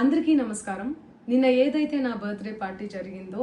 అందరికీ నమస్కారం. నిన్న ఏదైతే నా బర్త్డే పార్టీ జరిగిందో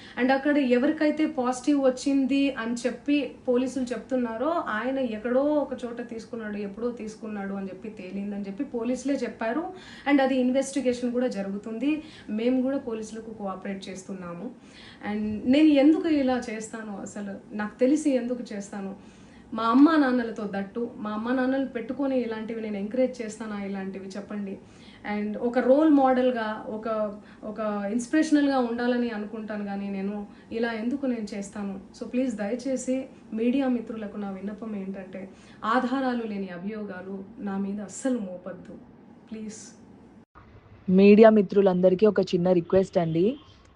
అండ్ అక్కడ ఎవరికైతే పాజిటివ్ వచ్చింది అని చెప్పి పోలీసులు చెప్తున్నారో ఆయన ఎక్కడో ఒక చోట తీసుకున్నాడు ఎప్పుడో తీసుకున్నాడు అని చెప్పి తేలిందని చెప్పి పోలీసులే చెప్పారు. అండ్ అది ఇన్వెస్టిగేషన్ కూడా జరుగుతుంది. మేము కూడా పోలీసులకు కోఆపరేట్ చేస్తున్నాము. అండ్ నేను ఎందుకు ఇలా చేస్తాను? అసలు నాకు తెలిసి ఎందుకు చేస్తాను? మా అమ్మ నాన్నలతో దట్టు మా అమ్మ నాన్నలు పెట్టుకొని ఇలాంటివి నేను ఎంకరేజ్ చేస్తానా ఇలాంటివి చెప్పండి. అండ్ ఒక రోల్ మోడల్గా ఒక ఒక ఇన్స్పిరేషనల్గా ఉండాలని అనుకుంటాను కానీ నేను ఇలా ఎందుకు నేను చేస్తాను? సో ప్లీజ్ దయచేసి మీడియా మిత్రులకు నా విన్నపం ఏంటంటే ఆధారాలు లేని అభియోగాలు నా మీద అస్సలు మోపద్దు. ప్లీజ్ మీడియా మిత్రులందరికీ ఒక చిన్న రిక్వెస్ట్ అండి.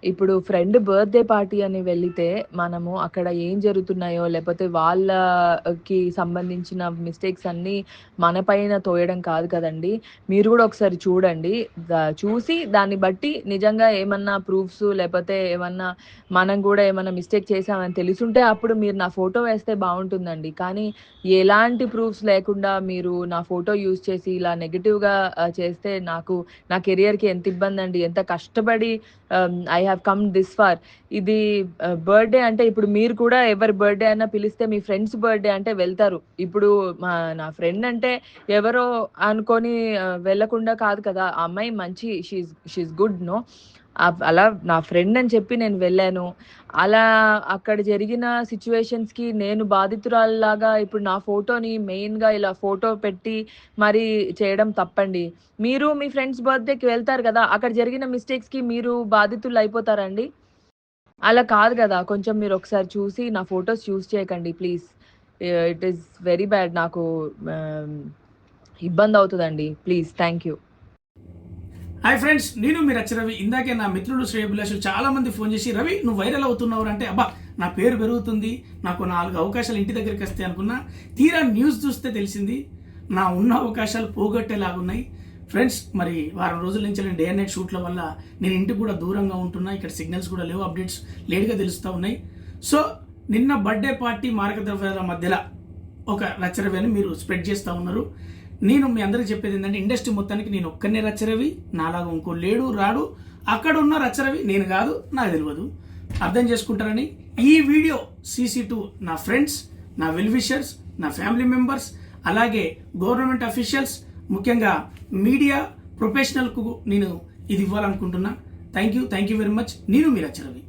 ఇప్పుడు ఫ్రెండ్ బర్త్డే పార్టీ అని వెళితే మనము అక్కడ ఏం జరుగుతున్నాయో లేకపోతే వాళ్ళకి సంబంధించిన మిస్టేక్స్ అన్నీ మన పైన తోయడం కాదు కదండి. మీరు కూడా ఒకసారి చూడండి. చూసి దాన్ని బట్టి నిజంగా ఏమన్నా ప్రూఫ్స్ లేకపోతే ఏమన్నా మనం కూడా ఏమన్నా మిస్టేక్ చేసామని తెలుసుంటే అప్పుడు మీరు నా ఫోటో వేస్తే బాగుంటుందండి. కానీ ఎలాంటి ప్రూఫ్స్ లేకుండా మీరు నా ఫోటో యూజ్ చేసి ఇలా నెగిటివ్గా చేస్తే నాకు నా కెరియర్కి ఎంత ఇబ్బంది అండి ఎంత కష్టపడి I have come this far ఇది uh, బర్త్డే అంటే ఇప్పుడు మీరు కూడా ఎవరి బర్త్డే అయినా పిలిస్తే మీ ఫ్రెండ్స్ బర్త్డే అంటే వెళ్తారు. ఇప్పుడు మా నా ఫ్రెండ్ అంటే ఎవరో అనుకొని uh, వెళ్ళకుండా కాదు కదా. ఆ అమ్మాయి మంచి షీజ్ షీఈ్ గుడ్ నో అలా నా ఫ్రెండ్ అని చెప్పి నేను వెళ్ళాను. అలా అక్కడ జరిగిన సిచ్యువేషన్స్కి నేను బాధితురాల్లాగా ఇప్పుడు నా ఫోటోని మెయిన్గా ఇలా ఫోటో పెట్టి మరి చేయడం తప్పండి. మీరు మీ ఫ్రెండ్స్ బర్త్డేకి వెళ్తారు కదా అక్కడ జరిగిన మిస్టేక్స్కి మీరు బాధితులు అయిపోతారండి అలా కాదు కదా కొంచెం మీరు ఒకసారి చూసి నా ఫొటోస్ యూస్ చేయకండి please. It is very bad నాకు ఇబ్బంది అవుతుందండి. Please thank you. Hi friends నేను మీరు రవి. ఇందాకే నా మిత్రులు శ్రేయభిలాషులు చాలా మంది ఫోన్ చేసి రవి నువ్వు వైరల్ అవుతున్నావు అంటే అబ్బా నా పేరు పెరుగుతుంది. నాకు నాలుగు అవకాశాలు ఇంటి దగ్గరికి వస్తాయి అనుకున్నా తీరా న్యూస్ చూస్తే తెలిసింది నా ఉన్న అవకాశాలు పోగొట్టేలాగున్నాయి. ఫ్రెండ్స్ మరి వారం రోజుల నుంచి నేను డే అండ్ నైట్ షూట్ల వల్ల నేను ఇంటికి కూడా దూరంగా ఉంటున్నా. ఇక్కడ సిగ్నల్స్ కూడా లేవు అప్డేట్స్ లేట్గా తెలుస్తూ ఉన్నాయి. సో నిన్న బర్త్డే పార్టీ మారక మధ్యలో ఒక రచరవిని మీరు స్ప్రెడ్ చేస్తూ ఉన్నారు. నేను మీ అందరికి చెప్పేది ఏంటంటే ఇండస్ట్రీ మొత్తానికి నేను ఒక్కనే రచ్చరవి నాలాగా ఇంకో లేడు రాడు అక్కడ ఉన్న రచ్చరవి నేను కాదు నాకు తెలియదు. అర్థం చేసుకుంటారని ఈ వీడియో సీసీ టూ నా ఫ్రెండ్స్ నా వెల్విషర్స్ నా ఫ్యామిలీ మెంబర్స్ అలాగే గవర్నమెంట్ అఫీషియల్స్ ముఖ్యంగా మీడియా ప్రొఫెషనల్కు నేను ఇది ఇవ్వాలనుకుంటున్నా. Thank you thank you very much నేను మీ రచ్చరవి.